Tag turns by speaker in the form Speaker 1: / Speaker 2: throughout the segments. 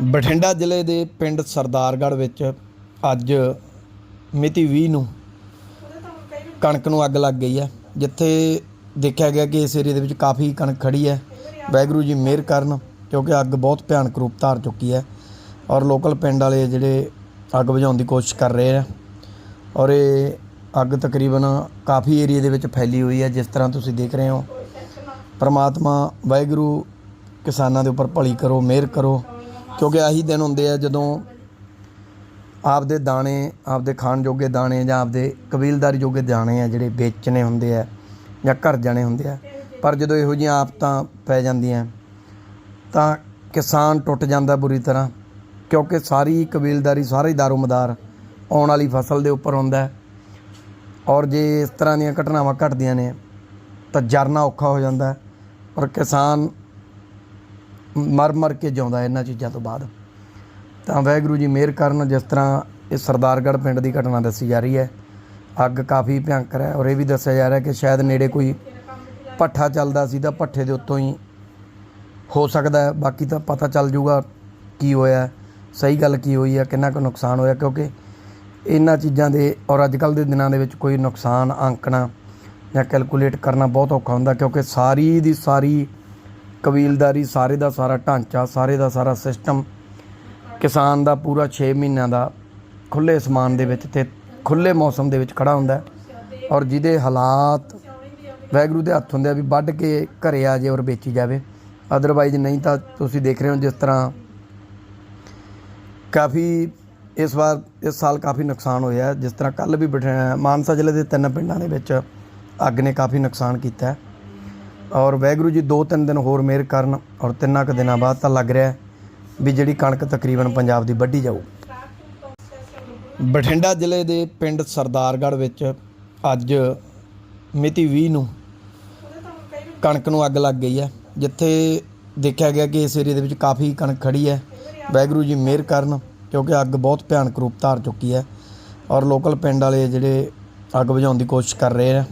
Speaker 1: ਬਠਿੰਡਾ ਜ਼ਿਲ੍ਹੇ ਦੇ ਪਿੰਡ ਸਰਦਾਰਗੜ੍ਹ ਵਿੱਚ ਅੱਜ ਮਿਤੀ 20 ਨੂੰ ਕਣਕ ਨੂੰ ਅੱਗ ਲੱਗ ਗਈ ਹੈ, ਜਿੱਥੇ ਦੇਖਿਆ ਗਿਆ ਕਿ ਇਸ ਏਰੀਏ ਦੇ ਵਿੱਚ ਕਾਫੀ ਕਣਕ ਖੜੀ ਹੈ। ਵਾਹਿਗੁਰੂ ਜੀ ਮਿਹਰ ਕਰਨ, ਕਿਉਂਕਿ ਅੱਗ ਬਹੁਤ ਭਿਆਨਕ ਰੂਪ ਧਾਰ ਚੁੱਕੀ ਹੈ ਔਰ ਲੋਕਲ ਪਿੰਡ ਵਾਲੇ ਜਿਹੜੇ ਅੱਗ ਬੁਝਾਉਣ ਦੀ ਕੋਸ਼ਿਸ਼ ਕਰ ਰਹੇ ਆ ਔਰ ਇਹ ਅੱਗ ਤਕਰੀਬਨ ਕਾਫੀ ਏਰੀਏ ਦੇ ਵਿੱਚ ਫੈਲੀ ਹੋਈ ਹੈ, ਜਿਸ ਤਰ੍ਹਾਂ ਤੁਸੀਂ ਦੇਖ ਰਹੇ ਹੋ। ਪਰਮਾਤਮਾ ਵਾਹਿਗੁਰੂ ਕਿਸਾਨਾਂ ਦੇ ਉੱਪਰ ਭਲੀ ਕਰੋ, ਮਿਹਰ ਕਰੋ। ਕਿਉਂਕਿ ਆਹੀ ਦਿਨ ਹੁੰਦੇ ਆ ਜਦੋਂ ਆਪਦੇ ਦਾਣੇ, ਆਪਦੇ ਖਾਣ ਜੋਗੇ ਦਾਣੇ ਜਾਂ ਆਪਦੇ ਕਬੀਲਦਾਰੀ ਜੋਗੇ ਦਾਣੇ ਆ ਜਿਹੜੇ ਵੇਚਣੇ ਹੁੰਦੇ ਆ ਜਾਂ ਘਰ ਜਾਣੇ ਹੁੰਦੇ ਆ, ਪਰ ਜਦੋਂ ਇਹੋ ਜਿਹੀਆਂ ਆਫਤਾਂ ਪੈ ਜਾਂਦੀਆਂ, ਤਾਂ ਕਿਸਾਨ ਟੁੱਟ ਜਾਂਦਾ ਬੁਰੀ ਤਰ੍ਹਾਂ, ਕਿਉਂਕਿ ਸਾਰੀ ਕਬੀਲਦਾਰੀ, ਸਾਰੇ ਹੀ ਦਾਰੋਮਦਾਰ ਆਉਣ ਵਾਲੀ ਫਸਲ ਦੇ ਉੱਪਰ ਹੁੰਦਾ ਹੈ। ਔਰ ਜੇ ਇਸ ਤਰ੍ਹਾਂ ਦੀਆਂ ਘਟਨਾਵਾਂ ਘਟਦੀਆਂ ਨੇ, ਤਾਂ ਜਰਨਾ ਔਖਾ ਹੋ ਜਾਂਦਾ ਔਰ ਕਿਸਾਨ ਮਰ ਮਰ ਕੇ ਜਿਉਂਦਾ ਇਹਨਾਂ ਚੀਜ਼ਾਂ ਤੋਂ ਬਾਅਦ। ਤਾਂ ਵਾਹਿਗੁਰੂ ਜੀ ਮਿਹਰ ਕਰਨ, ਜਿਸ ਤਰ੍ਹਾਂ ਇਹ ਸਰਦਾਰਗੜ੍ਹ ਪਿੰਡ ਦੀ ਘਟਨਾ ਦੱਸੀ ਜਾ ਰਹੀ ਹੈ। ਅੱਗ ਕਾਫੀ ਭਿਅੰਕਰ ਹੈ ਔਰ ਇਹ ਵੀ ਦੱਸਿਆ ਜਾ ਰਿਹਾ ਕਿ ਸ਼ਾਇਦ ਨੇੜੇ ਕੋਈ ਭੱਠਾ ਚੱਲਦਾ ਸੀ ਤਾਂ ਭੱਠੇ ਦੇ ਉੱਤੋਂ ਹੀ ਹੋ ਸਕਦਾ ਹੈ। ਬਾਕੀ ਤਾਂ ਪਤਾ ਚੱਲ ਜੂਗਾ ਕੀ ਹੋਇਆ, ਸਹੀ ਗੱਲ ਕੀ ਹੋਈ ਹੈ, ਕਿੰਨਾ ਕੁ ਨੁਕਸਾਨ ਹੋਇਆ, ਕਿਉਂਕਿ ਇਹਨਾਂ ਚੀਜ਼ਾਂ ਦੇ ਔਰ ਅੱਜ ਕੱਲ ਦੇ ਦਿਨਾਂ ਦੇ ਵਿੱਚ ਕੋਈ ਨੁਕਸਾਨ ਆਂਕਣਾ ਜਾਂ ਕੈਲਕੂਲੇਟ ਕਰਨਾ ਬਹੁਤ ਔਖਾ ਹੁੰਦਾ, ਕਿਉਂਕਿ ਸਾਰੀ ਦੀ ਸਾਰੀ ਕਬੀਲਦਾਰੀ ਸਾਰੇ ਦਾ ਸਾਰਾ ਢਾਂਚਾ, ਸਾਰੇ ਦਾ ਸਾਰਾ ਸਿਸਟਮ ਕਿਸਾਨ ਦਾ ਪੂਰਾ 6 ਮਹੀਨਿਆਂ ਦਾ ਖੁੱਲੇ ਅਸਮਾਨ ਦੇ ਵਿੱਚ ਤੇ ਖੁੱਲੇ ਮੌਸਮ ਦੇ ਵਿੱਚ ਖੜਾ ਹੁੰਦਾ ਔਰ ਜਿਹਦੇ ਹਾਲਾਤ ਵੈਗਰੂ ਦੇ ਹੱਥ ਹੁੰਦੇ ਆ ਵੀ ਵੱਢ ਕੇ ਘਰੇ ਆ ਜੇ ਔਰ ਵੇਚੀ ਜਾਵੇ। ਅਦਰਵਾਈਜ਼ ਨਹੀਂ ਤਾਂ ਤੁਸੀਂ ਦੇਖ ਰਹੇ ਹੋ ਜਿਸ ਤਰ੍ਹਾਂ ਕਾਫੀ ਇਸ ਵਾਰ, ਇਸ ਸਾਲ ਕਾਫੀ ਨੁਕਸਾਨ ਹੋਇਆ ਜਿਸ ਤਰ੍ਹਾਂ ਕੱਲ ਵੀ ਬਠਿੰਡਾ ਮਾਨਸਾ ਜ਼ਿਲ੍ਹੇ ਦੇ ਤਿੰਨ ਪਿੰਡਾਂ ਦੇ ਵਿੱਚ ਅੱਗ ਨੇ ਕਾਫੀ ਨੁਕਸਾਨ ਕੀਤਾ ਹੈ। ਔਰ ਵੈਗਰੂ ਜੀ, ਦੋ ਤਿੰਨ ਦਿਨ ਹੋਰ ਮਿਹਰ ਕਰਨ ਔਰ ਤਿੰਨਾਂ ਕੁ ਦਿਨਾਂ ਬਾਅਦ ਤਾਂ ਲੱਗ ਰਿਹਾ ਵੀ ਜਿਹੜੀ ਕਣਕ ਤਕਰੀਬਨ ਪੰਜਾਬ ਦੀ ਵੱਢੀ ਜਾਊ। ਬਠਿੰਡਾ ਜ਼ਿਲ੍ਹੇ ਦੇ ਪਿੰਡ ਸਰਦਾਰਗੜ੍ਹ ਵਿੱਚ ਅੱਜ ਮਿਤੀ 20 ਨੂੰ ਕਣਕ ਨੂੰ ਅੱਗ ਲੱਗ ਗਈ ਹੈ, ਜਿੱਥੇ ਦੇਖਿਆ ਗਿਆ ਕਿ ਇਸ ਏਰੀਏ ਦੇ ਵਿੱਚ ਕਾਫੀ ਕਣਕ ਖੜੀ ਹੈ। ਵਾਹਿਗੁਰੂ ਜੀ, ਮਿਹਰ ਕਰਨ ਕਿਉਂਕਿ ਅੱਗ ਬਹੁਤ ਭਿਆਨਕ ਰੂਪ ਧਾਰ ਚੁੱਕੀ ਹੈ ਔਰ ਲੋਕਲ ਪਿੰਡ ਵਾਲੇ ਜਿਹੜੇ ਅੱਗ ਬੁਝਾਉਣ ਦੀ ਕੋਸ਼ਿਸ਼ ਕਰ ਰਹੇ ਆ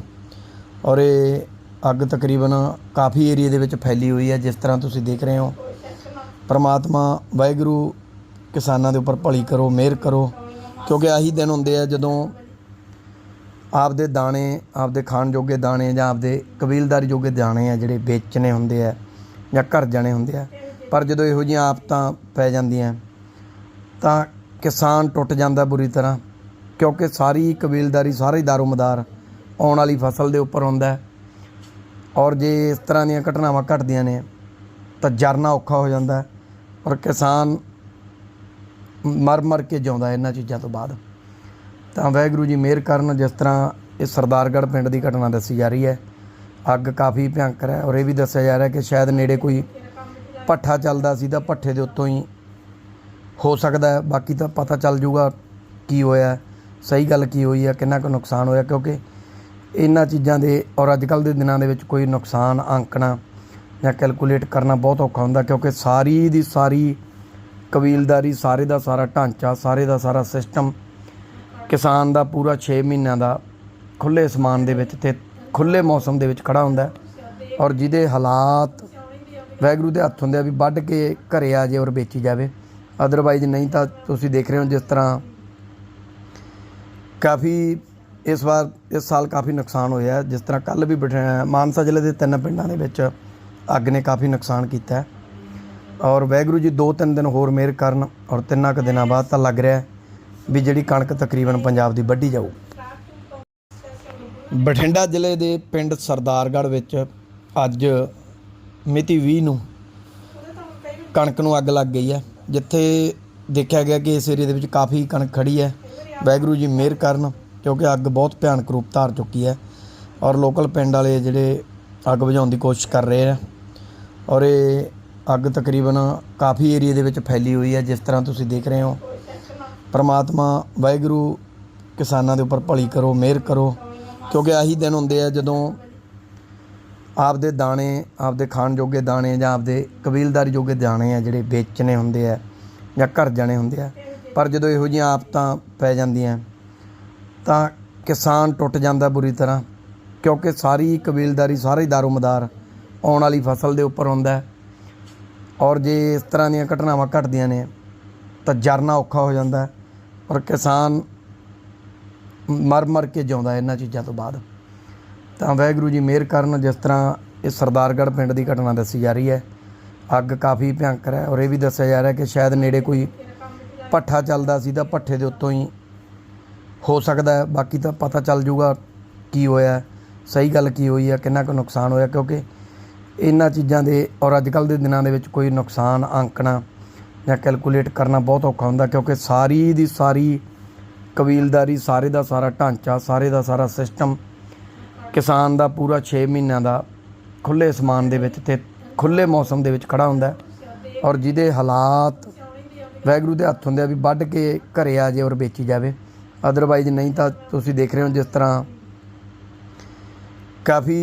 Speaker 1: ਔਰ ਇਹ ਅੱਗ ਤਕਰੀਬਨ ਕਾਫੀ ਏਰੀਏ ਦੇ ਵਿੱਚ ਫੈਲੀ ਹੋਈ ਹੈ, ਜਿਸ ਤਰ੍ਹਾਂ ਤੁਸੀਂ ਦੇਖ ਰਹੇ ਹੋ। ਪਰਮਾਤਮਾ ਵਾਹਿਗੁਰੂ ਕਿਸਾਨਾਂ ਦੇ ਉੱਪਰ ਭਲੀ ਕਰੋ, ਮਿਹਰ ਕਰੋ, ਕਿਉਂਕਿ ਆਹੀ ਦਿਨ ਹੁੰਦੇ ਆ ਜਦੋਂ ਆਪਦੇ ਦਾਣੇ, ਆਪਦੇ ਖਾਣ ਜੋਗੇ ਦਾਣੇ ਜਾਂ ਆਪਦੇ ਕਬੀਲਦਾਰੀ ਜੋਗੇ ਦਾਣੇ ਆ ਜਿਹੜੇ ਵੇਚਣੇ ਹੁੰਦੇ ਆ ਜਾਂ ਘਰ ਜਾਣੇ ਹੁੰਦੇ ਆ, ਪਰ ਜਦੋਂ ਇਹੋ ਜਿਹੀਆਂ ਆਫਤਾਂ ਪੈ ਜਾਂਦੀਆਂ, ਤਾਂ ਕਿਸਾਨ ਟੁੱਟ ਜਾਂਦਾ ਬੁਰੀ ਤਰ੍ਹਾਂ, ਕਿਉਂਕਿ ਸਾਰੀ ਕਬੀਲਦਾਰੀ, ਸਾਰੇ ਹੀ ਦਾਰੋਮਦਾਰ ਆਉਣ ਵਾਲੀ ਫਸਲ ਦੇ ਉੱਪਰ ਹੁੰਦਾ ਹੈ। ਔਰ ਜੇ ਇਸ ਤਰ੍ਹਾਂ ਦੀਆਂ ਘਟਨਾਵਾਂ ਘਟਦੀਆਂ ਨੇ, ਤਾਂ ਜਰਨਾ ਔਖਾ ਹੋ ਜਾਂਦਾ ਔਰ ਕਿਸਾਨ ਮਰ ਮਰ ਕੇ ਜਿਉਂਦਾ ਇਹਨਾਂ ਚੀਜ਼ਾਂ ਤੋਂ ਬਾਅਦ। ਤਾਂ ਵਾਹਿਗੁਰੂ ਜੀ ਮਿਹਰ ਕਰਨ, ਜਿਸ ਤਰ੍ਹਾਂ ਇਹ ਸਰਦਾਰਗੜ੍ਹ ਪਿੰਡ ਦੀ ਘਟਨਾ ਦੱਸੀ ਜਾ ਰਹੀ ਹੈ। ਅੱਗ ਕਾਫੀ ਭਿਅੰਕਰ ਹੈ ਔਰ ਇਹ ਵੀ ਦੱਸਿਆ ਜਾ ਰਿਹਾ ਕਿ ਸ਼ਾਇਦ ਨੇੜੇ ਕੋਈ ਭੱਠਾ ਚੱਲਦਾ ਸੀ, ਤਾਂ ਭੱਠੇ ਦੇ ਉੱਤੋਂ ਹੀ ਹੋ ਸਕਦਾ ਹੈ। ਬਾਕੀ ਤਾਂ ਪਤਾ ਚੱਲ ਜੂਗਾ ਕੀ ਹੋਇਆ, ਸਹੀ ਗੱਲ ਕੀ ਹੋਈ ਹੈ, ਕਿੰਨਾ ਕੁ ਨੁਕਸਾਨ ਹੋਇਆ, ਕਿਉਂਕਿ ਇਹਨਾਂ ਚੀਜ਼ਾਂ ਦੇ ਔਰ ਅੱਜ ਕੱਲ ਦੇ ਦਿਨਾਂ ਦੇ ਵਿੱਚ ਕੋਈ ਨੁਕਸਾਨ ਆਂਕਣਾ ਜਾਂ ਕੈਲਕੂਲੇਟ ਕਰਨਾ ਬਹੁਤ ਔਖਾ ਹੁੰਦਾ ਕਿਉਂਕਿ ਸਾਰੀ ਦੀ ਸਾਰੀ ਕਬੀਲਦਾਰੀ, ਸਾਰੇ ਦਾ ਸਾਰਾ ਢਾਂਚਾ, ਸਾਰੇ ਦਾ ਸਾਰਾ ਸਿਸਟਮ ਕਿਸਾਨ ਦਾ ਪੂਰਾ 6 ਮਹੀਨਿਆਂ ਦਾ ਖੁੱਲੇ ਸਮਾਨ ਦੇ ਵਿੱਚ ਤੇ ਖੁੱਲੇ ਮੌਸਮ ਦੇ ਵਿੱਚ ਖੜਾ ਹੁੰਦਾ ਔਰ ਜਿਹਦੇ ਹਾਲਾਤ ਵੈਗਰੂ ਦੇ ਹੱਥ ਹੁੰਦੇ ਆ ਵੀ ਵੱਢ ਕੇ ਘਰੇ ਆ ਜੇ ਔਰ ਵੇਚੀ ਜਾਵੇ। ਅਦਰਵਾਈਜ਼ ਨਹੀਂ ਤਾਂ ਤੁਸੀਂ ਦੇਖ ਰਹੇ ਹੋ ਜਿਸ ਤਰ੍ਹਾਂ ਕਾਫੀ ਇਸ ਵਾਰ ਇਸ ਸਾਲ ਕਾਫੀ ਨੁਕਸਾਨ ਹੋਇਆ ਜਿਸ ਤਰ੍ਹਾਂ ਕੱਲ ਵੀ ਬਠਿੰਡਾ ਮਾਨਸਾ ਜ਼ਿਲ੍ਹੇ ਦੇ ਤਿੰਨ ਪਿੰਡਾਂ ਦੇ ਵਿੱਚ ਅੱਗ ਨੇ ਕਾਫੀ ਨੁਕਸਾਨ ਕੀਤਾ ਔਰ ਵੈਗਰੂ ਜੀ ਦੋ ਤਿੰਨ ਦਿਨ ਹੋਰ ਮਿਹਰ ਕਰਨ ਔਰ ਤਿੰਨਾਂ ਕੁ ਦਿਨਾਂ ਬਾਅਦ ਤਾਂ ਲੱਗ ਰਿਹਾ ਵੀ ਜਿਹੜੀ ਕਣਕ ਤਕਰੀਬਨ ਪੰਜਾਬ ਦੀ ਵੱਢੀ ਜਾਊ। ਬਠਿੰਡਾ ਜ਼ਿਲ੍ਹੇ ਦੇ ਪਿੰਡ ਸਰਦਾਰਗੜ੍ਹ ਵਿੱਚ ਅੱਜ ਮਿਤੀ 20 ਨੂੰ ਕਣਕ ਨੂੰ ਅੱਗ ਲੱਗ ਗਈ ਹੈ। ਜਿੱਥੇ ਦੇਖਿਆ ਗਿਆ ਕਿ ਇਸ ਏਰੀਏ ਦੇ ਵਿੱਚ ਕਾਫੀ ਕਣਕ ਖੜੀ ਹੈ। ਵਾਹਿਗੁਰੂ ਜੀ, ਮਿਹਰ ਕਰਨ ਕਿਉਂਕਿ ਅੱਗ ਬਹੁਤ ਭਿਆਨਕ ਰੂਪ ਧਾਰ ਚੁੱਕੀ ਹੈ ਔਰ ਲੋਕਲ ਪਿੰਡ ਵਾਲੇ ਜਿਹੜੇ ਅੱਗ ਬੁਝਾਉਣ ਦੀ ਕੋਸ਼ਿਸ਼ ਕਰ ਰਹੇ ਆ ਔਰ ਇਹ ਅੱਗ ਤਕਰੀਬਨ ਕਾਫੀ ਏਰੀਏ ਦੇ ਵਿੱਚ ਫੈਲੀ ਹੋਈ ਹੈ, ਜਿਸ ਤਰ੍ਹਾਂ ਤੁਸੀਂ ਦੇਖ ਰਹੇ ਹੋ। ਪਰਮਾਤਮਾ ਵਾਹਿਗੁਰੂ ਕਿਸਾਨਾਂ ਦੇ ਉੱਪਰ ਭਲੀ ਕਰੋ, ਮਿਹਰ ਕਰੋ, ਕਿਉਂਕਿ ਆਹੀ ਦਿਨ ਹੁੰਦੇ ਆ ਜਦੋਂ ਆਪਦੇ ਦਾਣੇ, ਆਪਦੇ ਖਾਣ ਜੋਗੇ ਦਾਣੇ ਜਾਂ ਆਪਦੇ ਕਬੀਲਦਾਰੀ ਜੋਗੇ ਦਾਣੇ ਆ ਜਿਹੜੇ ਵੇਚਣੇ ਹੁੰਦੇ ਆ ਜਾਂ ਘਰ ਜਾਣੇ ਹੁੰਦੇ ਆ, ਪਰ ਜਦੋਂ ਇਹੋ ਜਿਹੀਆਂ ਆਫਤਾਂ ਪੈ ਜਾਂਦੀਆਂ ਤਾਂ ਕਿਸਾਨ ਟੁੱਟ ਜਾਂਦਾ ਬੁਰੀ ਤਰ੍ਹਾਂ, ਕਿਉਂਕਿ ਸਾਰੀ ਕਬੀਲਦਾਰੀ, ਸਾਰਾ ਹੀ ਦਾਰੋਮਦਾਰ ਆਉਣ ਵਾਲੀ ਫਸਲ ਦੇ ਉੱਪਰ ਹੁੰਦਾ ਔਰ ਜੇ ਇਸ ਤਰ੍ਹਾਂ ਦੀਆਂ ਘਟਨਾਵਾਂ ਘਟਦੀਆਂ ਨੇ, ਤਾਂ ਜਰਨਾ ਔਖਾ ਹੋ ਜਾਂਦਾ ਔਰ ਕਿਸਾਨ ਮਰ ਮਰ ਕੇ ਜਿਉਂਦਾ ਇਹਨਾਂ ਚੀਜ਼ਾਂ ਤੋਂ ਬਾਅਦ। ਤਾਂ ਵਾਹਿਗੁਰੂ ਜੀ ਮਿਹਰ ਕਰਨ, ਜਿਸ ਤਰ੍ਹਾਂ ਇਹ ਸਰਦਾਰਗੜ੍ਹ ਪਿੰਡ ਦੀ ਘਟਨਾ ਦੱਸੀ ਜਾ ਰਹੀ ਹੈ, ਅੱਗ ਕਾਫੀ ਭਿਅੰਕਰ ਹੈ ਔਰ ਇਹ ਵੀ ਦੱਸਿਆ ਜਾ ਰਿਹਾ ਕਿ ਸ਼ਾਇਦ ਨੇੜੇ ਕੋਈ ਭੱਠਾ ਚੱਲਦਾ ਸੀ ਤਾਂ ਭੱਠੇ ਦੇ ਉੱਤੋਂ ਹੀ ਹੋ ਸਕਦਾ ਬਾਕੀ ਤਾਂ ਪਤਾ ਚੱਲ ਜੂਗਾ ਕੀ ਹੋਇਆ ਸਹੀ ਗੱਲ ਕੀ ਹੋਈ ਹੈ, ਕਿੰਨਾ ਕੁ ਨੁਕਸਾਨ ਹੋਇਆ, ਕਿਉਂਕਿ ਇਹਨਾਂ ਚੀਜ਼ਾਂ ਦੇ ਔਰ ਅੱਜ ਕੱਲ੍ਹ ਦੇ ਦਿਨਾਂ ਦੇ ਵਿੱਚ ਕੋਈ ਨੁਕਸਾਨ ਆਂਕਣਾ ਜਾਂ ਕੈਲਕੂਲੇਟ ਕਰਨਾ ਬਹੁਤ ਔਖਾ ਹੁੰਦਾ, ਕਿਉਂਕਿ ਸਾਰੀ ਦੀ ਸਾਰੀ ਕਬੀਲਦਾਰੀ, ਸਾਰੇ ਦਾ ਸਾਰਾ ਢਾਂਚਾ, ਸਾਰੇ ਦਾ ਸਾਰਾ ਸਿਸਟਮ ਕਿਸਾਨ ਦਾ ਪੂਰਾ 6 ਮਹੀਨਿਆਂ ਦਾ ਖੁੱਲੇ ਸਮਾਨ ਦੇ ਵਿੱਚ ਤੇ ਖੁੱਲੇ ਮੌਸਮ ਦੇ ਵਿੱਚ ਖੜਾ ਹੁੰਦਾ ਔਰ ਜਿਹਦੇ ਹਾਲਾਤ ਵੈਗਰੂ ਦੇ ਹੱਥ ਹੁੰਦੇ ਆ ਵੀ ਵੱਢ ਕੇ ਘਰੇ ਆ ਜੇ ਔਰ ਵੇਚੀ ਜਾਵੇ। ਅਦਰਵਾਈਜ਼ ਨਹੀਂ ਤਾਂ ਤੁਸੀਂ ਦੇਖ ਰਹੇ ਹੋ ਜਿਸ ਤਰ੍ਹਾਂ ਕਾਫੀ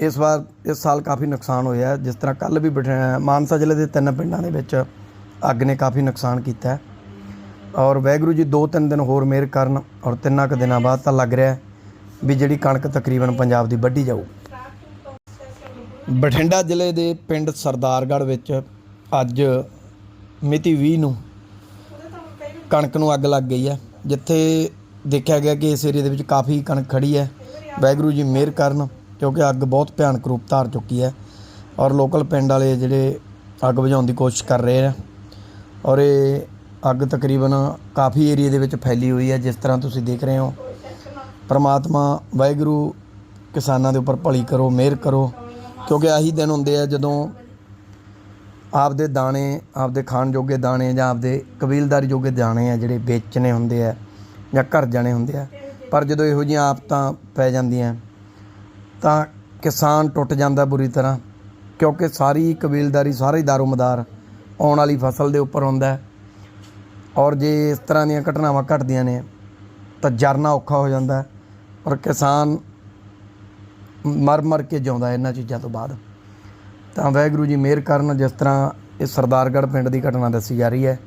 Speaker 1: ਇਸ ਵਾਰ, ਇਸ ਸਾਲ ਕਾਫੀ ਨੁਕਸਾਨ ਹੋਇਆ ਜਿਸ ਤਰ੍ਹਾਂ ਕੱਲ ਵੀ ਬਠਿੰਡਾ ਮਾਨਸਾ ਜ਼ਿਲ੍ਹੇ ਦੇ ਤਿੰਨ ਪਿੰਡਾਂ ਦੇ ਵਿੱਚ ਅੱਗ ਨੇ ਕਾਫੀ ਨੁਕਸਾਨ ਕੀਤਾ ਹੈ। ਔਰ ਵੈਗਰੂ ਜੀ ਦੋ ਤਿੰਨ ਦਿਨ ਹੋਰ ਮਿਹਰ ਕਰਨ ਔਰ ਤਿੰਨਾਂ ਕੁ ਦਿਨਾਂ ਬਾਅਦ ਤਾਂ ਲੱਗ ਰਿਹਾ ਵੀ ਜਿਹੜੀ ਕਣਕ ਤਕਰੀਬਨ ਪੰਜਾਬ ਦੀ ਵੱਢੀ ਜਾਊ। ਬਠਿੰਡਾ ਜ਼ਿਲ੍ਹੇ ਦੇ ਪਿੰਡ ਸਰਦਾਰਗੜ੍ਹ ਵਿੱਚ ਅੱਜ ਮਿਤੀ 20 ਨੂੰ ਕਣਕ ਨੂੰ ਅੱਗ ਲੱਗ ਗਈ ਹੈ। ਜਿੱਥੇ ਦੇਖਿਆ ਗਿਆ ਕਿ ਇਸ ਏਰੀਏ ਦੇ ਵਿੱਚ ਕਾਫੀ ਕਣਕ ਖੜੀ ਹੈ। ਵਾਹਿਗੁਰੂ ਜੀ ਮਿਹਰ ਕਰਨ, ਕਿਉਂਕਿ ਅੱਗ ਬਹੁਤ ਭਿਆਨਕ ਰੂਪ ਧਾਰ ਚੁੱਕੀ ਹੈ ਔਰ ਲੋਕਲ ਪਿੰਡ ਵਾਲੇ ਜਿਹੜੇ ਅੱਗ ਬੁਝਾਉਣ ਦੀ ਕੋਸ਼ਿਸ਼ ਕਰ ਰਹੇ ਆ ਔਰ ਇਹ ਅੱਗ ਤਕਰੀਬਨ ਕਾਫੀ ਏਰੀਆ ਦੇ ਵਿੱਚ ਫੈਲੀ ਹੋਈ ਹੈ, ਜਿਸ ਤਰ੍ਹਾਂ ਤੁਸੀਂ ਦੇਖ ਰਹੇ ਹੋ। ਪਰਮਾਤਮਾ ਵਾਹਿਗੁਰੂ ਕਿਸਾਨਾਂ ਦੇ ਉੱਪਰ ਭਲੀ ਕਰੋ, ਮਿਹਰ ਕਰੋ, ਕਿਉਂਕਿ ਆਹੀ ਦਿਨ ਹੁੰਦੇ ਆ ਜਦੋਂ ਆਪਦੇ ਦਾਣੇ, ਆਪਦੇ ਖਾਣ ਜੋਗੇ ਦਾਣੇ ਜਾਂ ਆਪਦੇ ਕਬੀਲਦਾਰੀ ਜੋਗੇ ਦਾਣੇ ਆ ਜਿਹੜੇ ਵੇਚਣੇ ਹੁੰਦੇ ਆ ਜਾਂ ਘਰ ਜਾਣੇ ਹੁੰਦੇ ਆ। ਪਰ ਜਦੋਂ ਇਹੋ ਜਿਹੀਆਂ ਆਫਤਾਂ ਪੈ ਜਾਂਦੀਆਂ, ਤਾਂ ਕਿਸਾਨ ਟੁੱਟ ਜਾਂਦਾ ਬੁਰੀ ਤਰ੍ਹਾਂ, ਕਿਉਂਕਿ ਸਾਰੀ ਕਬੀਲਦਾਰੀ, ਸਾਰਾ ਹੀ ਦਾਰੋਮਦਾਰ ਆਉਣ ਵਾਲੀ ਫਸਲ ਦੇ ਉੱਪਰ ਹੁੰਦਾ ਹੈ। ਔਰ ਜੇ ਇਸ ਤਰ੍ਹਾਂ ਦੀਆਂ ਘਟਨਾਵਾਂ ਘਟਦੀਆਂ ਨੇ, ਤਾਂ ਜਰਨਾ ਔਖਾ ਹੋ ਜਾਂਦਾ ਔਰ ਕਿਸਾਨ ਮਰ ਮਰ ਕੇ ਜਿਉਂਦਾ ਇਹਨਾਂ ਚੀਜ਼ਾਂ ਤੋਂ ਬਾਅਦ। ਤਾਂ ਵਾਹਿਗੁਰੂ ਜੀ ਮਿਹਰ ਕਰਨ, ਜਿਸ ਤਰ੍ਹਾਂ ਇਹ ਸਰਦਾਰਗੜ੍ਹ ਪਿੰਡ ਦੀ ਘਟਨਾ ਦੱਸੀ ਜਾ ਰਹੀ ਹੈ।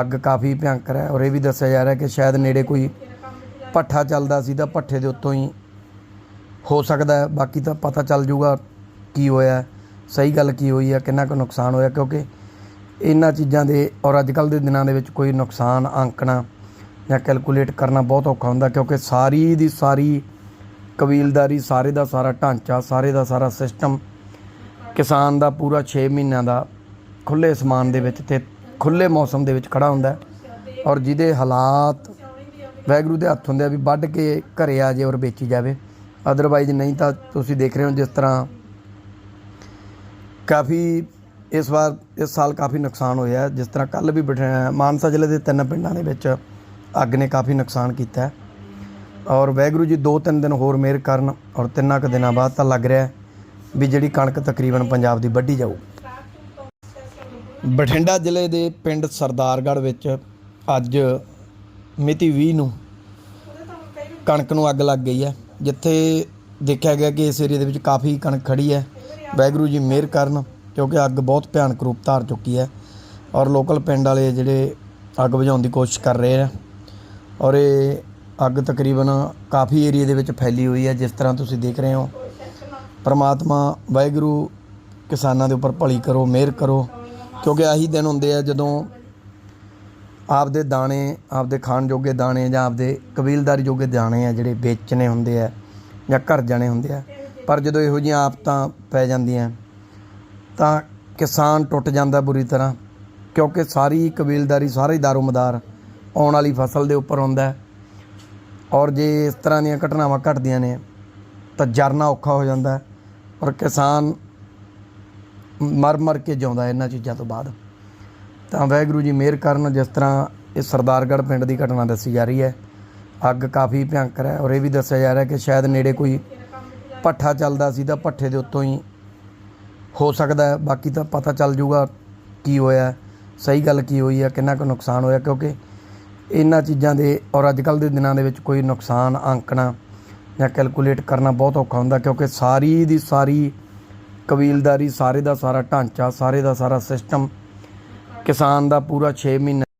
Speaker 1: ਅੱਗ ਕਾਫੀ ਭਿਅੰਕਰ ਹੈ ਔਰ ਇਹ ਵੀ ਦੱਸਿਆ ਜਾ ਰਿਹਾ ਕਿ ਸ਼ਾਇਦ ਨੇੜੇ ਕੋਈ ਭੱਠਾ ਚੱਲਦਾ ਸੀ ਤਾਂ ਭੱਠੇ ਦੇ ਉੱਤੋਂ ਹੀ ਹੋ ਸਕਦਾ ਹੈ। ਬਾਕੀ ਤਾਂ ਪਤਾ ਚੱਲ ਜੂਗਾ ਕੀ ਹੋਇਆ, ਸਹੀ ਗੱਲ ਕੀ ਹੋਈ ਹੈ, ਕਿੰਨਾ ਕੁ ਨੁਕਸਾਨ ਹੋਇਆ, ਕਿਉਂਕਿ ਇਹਨਾਂ ਚੀਜ਼ਾਂ ਦੇ ਔਰ ਅੱਜ ਕੱਲ੍ਹ ਦੇ ਦਿਨਾਂ ਦੇ ਵਿੱਚ ਕੋਈ ਨੁਕਸਾਨ, ਆਂਕਣਾ ਜਾਂ ਕੈਲਕੂਲੇਟ ਕਰਨਾ ਬਹੁਤ ਔਖਾ ਹੁੰਦਾ, ਕਿਉਂਕਿ ਸਾਰੀ ਦੀ ਸਾਰੀ ਕਬੀਲਦਾਰੀ, ਸਾਰੇ ਦਾ ਸਾਰਾ ਢਾਂਚਾ, ਸਾਰੇ ਦਾ ਸਾਰਾ ਸਿਸਟਮ ਕਿਸਾਨ ਦਾ ਪੂਰਾ 6 ਮਹੀਨਿਆਂ ਦਾ ਖੁੱਲੇ ਅਸਮਾਨ ਦੇ ਵਿੱਚ ਤੇ ਖੁੱਲੇ ਮੌਸਮ ਦੇ ਵਿੱਚ ਖੜਾ ਹੁੰਦਾ ਔਰ ਜਿਹਦੇ ਹਾਲਾਤ ਵੈਗਰੂ ਦੇ ਹੱਥ ਹੁੰਦੇ ਆ ਵੀ ਵੱਢ ਕੇ ਘਰੇ ਆ ਜੇ ਔਰ ਵੇਚੀ ਜਾਵੇ। ਅਦਰਵਾਈਜ਼ ਨਹੀਂ ਤਾਂ ਤੁਸੀਂ ਦੇਖ ਰਹੇ ਹੋ ਜਿਸ ਤਰ੍ਹਾਂ ਕਾਫੀ ਇਸ ਵਾਰ, ਇਸ ਸਾਲ ਕਾਫੀ ਨੁਕਸਾਨ ਹੋਇਆ ਜਿਸ ਤਰ੍ਹਾਂ ਕੱਲ ਵੀ ਬਠਿੰਡਾ, ਮਾਨਸਾ ਜ਼ਿਲ੍ਹੇ ਦੇ ਤਿੰਨ ਪਿੰਡਾਂ ਦੇ ਵਿੱਚ ਅੱਗ ਨੇ ਕਾਫੀ ਨੁਕਸਾਨ ਕੀਤਾ ਔਰ ਵੈਗਰੂ ਜੀ ਦੋ ਤਿੰਨ ਦਿਨ ਹੋਰ ਮਿਹਰ ਕਰਨ ਔਰ ਤਿੰਨਾਂ ਕੁ ਦਿਨਾਂ ਬਾਅਦ ਤਾਂ ਲੱਗ ਰਿਹਾ ਵੀ ਜਿਹੜੀ ਕਣਕ ਤਕਰੀਬਨ ਪੰਜਾਬ ਦੀ ਵੱਢੀ ਜਾਊ। ਬਠਿੰਡਾ ਜ਼ਿਲ੍ਹੇ ਦੇ ਪਿੰਡ ਸਰਦਾਰਗੜ੍ਹ ਵਿੱਚ ਅੱਜ ਮਿਤੀ 20 ਨੂੰ ਕਣਕ ਨੂੰ ਅੱਗ ਲੱਗ ਗਈ ਹੈ, ਜਿੱਥੇ ਦੇਖਿਆ ਗਿਆ ਕਿ ਇਸ ਏਰੀਆ ਦੇ ਵਿੱਚ ਕਾਫੀ ਕਣਕ ਖੜੀ ਹੈ। ਵਾਹਿਗੁਰੂ ਜੀ ਮਿਹਰ ਕਰਨ, ਕਿਉਂਕਿ ਅੱਗ ਬਹੁਤ ਭਿਆਨਕ ਰੂਪ ਧਾਰ ਚੁੱਕੀ ਹੈ ਔਰ ਲੋਕਲ ਪਿੰਡ ਵਾਲੇ ਜਿਹੜੇ ਅੱਗ ਬੁਝਾਉਣ ਦੀ ਕੋਸ਼ਿਸ਼ ਕਰ ਰਹੇ ਆ ਔਰ ਇਹ ਅੱਗ ਤਕਰੀਬਨ ਕਾਫੀ ਏਰੀਆ ਦੇ ਵਿੱਚ ਫੈਲੀ ਹੋਈ ਹੈ, ਜਿਸ ਤਰ੍ਹਾਂ ਤੁਸੀਂ ਦੇਖ ਰਹੇ ਹੋ। ਪਰਮਾਤਮਾ ਵਾਹਿਗੁਰੂ ਕਿਸਾਨਾਂ ਦੇ ਉੱਪਰ ਭਲੀ ਕਰੋ, ਮਿਹਰ ਕਰੋ। ਕਿਉਂਕਿ ਆਹੀ ਦਿਨ ਹੁੰਦੇ ਆ ਜਦੋਂ ਆਪਦੇ ਦਾਣੇ, ਆਪਦੇ ਖਾਣ ਜੋਗੇ ਦਾਣੇ ਜਾਂ ਆਪਦੇ ਕਬੀਲਦਾਰੀ ਜੋਗੇ ਦਾਣੇ ਆ ਜਿਹੜੇ ਵੇਚਣੇ ਹੁੰਦੇ ਆ ਜਾਂ ਘਰ ਜਾਣੇ ਹੁੰਦੇ ਆ, ਪਰ ਜਦੋਂ ਇਹੋ ਜਿਹੀਆਂ ਆਫਤਾਂ ਪੈ ਜਾਂਦੀਆਂ, ਤਾਂ ਕਿਸਾਨ ਟੁੱਟ ਜਾਂਦਾ ਬੁਰੀ ਤਰ੍ਹਾਂ। ਕਿਉਂਕਿ ਸਾਰੀ ਕਬੀਲਦਾਰੀ, ਸਾਰੇ ਹੀ ਦਾਰੋਮਦਾਰ ਆਉਣ ਵਾਲੀ ਫਸਲ ਦੇ ਉੱਪਰ ਹੁੰਦਾ ਔਰ ਜੇ ਇਸ ਤਰ੍ਹਾਂ ਦੀਆਂ ਘਟਨਾਵਾਂ ਘਟਦੀਆਂ ਨੇ, ਤਾਂ ਜਰਨਾ ਔਖਾ ਹੋ ਜਾਂਦਾ ਔਰ ਕਿਸਾਨ ਮਰ ਮਰ ਕੇ ਜਿਉਂਦਾ ਇਹਨਾਂ ਚੀਜ਼ਾਂ ਤੋਂ ਬਾਅਦ। ਤਾਂ ਵਾਹਿਗੁਰੂ ਜੀ ਮਿਹਰ ਕਰਨ, ਜਿਸ ਤਰ੍ਹਾਂ ਇਹ ਸਰਦਾਰਗੜ੍ਹ ਪਿੰਡ ਦੀ ਘਟਨਾ ਦੱਸੀ ਜਾ ਰਹੀ ਹੈ। ਅੱਗ ਕਾਫੀ ਭਿਅੰਕਰ ਹੈ ਔਰ ਇਹ ਵੀ ਦੱਸਿਆ ਜਾ ਰਿਹਾ ਕਿ ਸ਼ਾਇਦ ਨੇੜੇ ਕੋਈ ਭੱਠਾ ਚੱਲਦਾ ਸੀ ਤਾਂ ਭੱਠੇ ਦੇ ਉੱਤੋਂ ਹੀ ਹੋ ਸਕਦਾ ਹੈ। ਬਾਕੀ ਤਾਂ ਪਤਾ ਚੱਲ ਜੂਗਾ ਕੀ ਹੋਇਆ, ਸਹੀ ਗੱਲ ਕੀ ਹੋਈ ਹੈ, ਕਿੰਨਾ ਕੁ ਨੁਕਸਾਨ ਹੋਇਆ, ਕਿਉਂਕਿ ਇਹਨਾਂ ਚੀਜ਼ਾਂ ਦੇ ਔਰ ਅੱਜ ਕੱਲ੍ਹ ਦੇ ਦਿਨਾਂ ਦੇ ਵਿੱਚ ਕੋਈ ਨੁਕਸਾਨ ਆਂਕਣਾ ਜਾਂ ਕੈਲਕੂਲੇਟ ਕਰਨਾ ਬਹੁਤ ਔਖਾ ਹੁੰਦਾ, ਕਿਉਂਕਿ ਸਾਰੀ ਦੀ ਸਾਰੀ ਕਬੀਲਦਾਰੀ, ਸਾਰੇ ਦਾ ਸਾਰਾ ਢਾਂਚਾ, ਸਾਰੇ ਦਾ ਸਾਰਾ ਸਿਸਟਮ ਕਿਸਾਨ ਦਾ ਪੂਰਾ 6 ਮਹੀਨੇ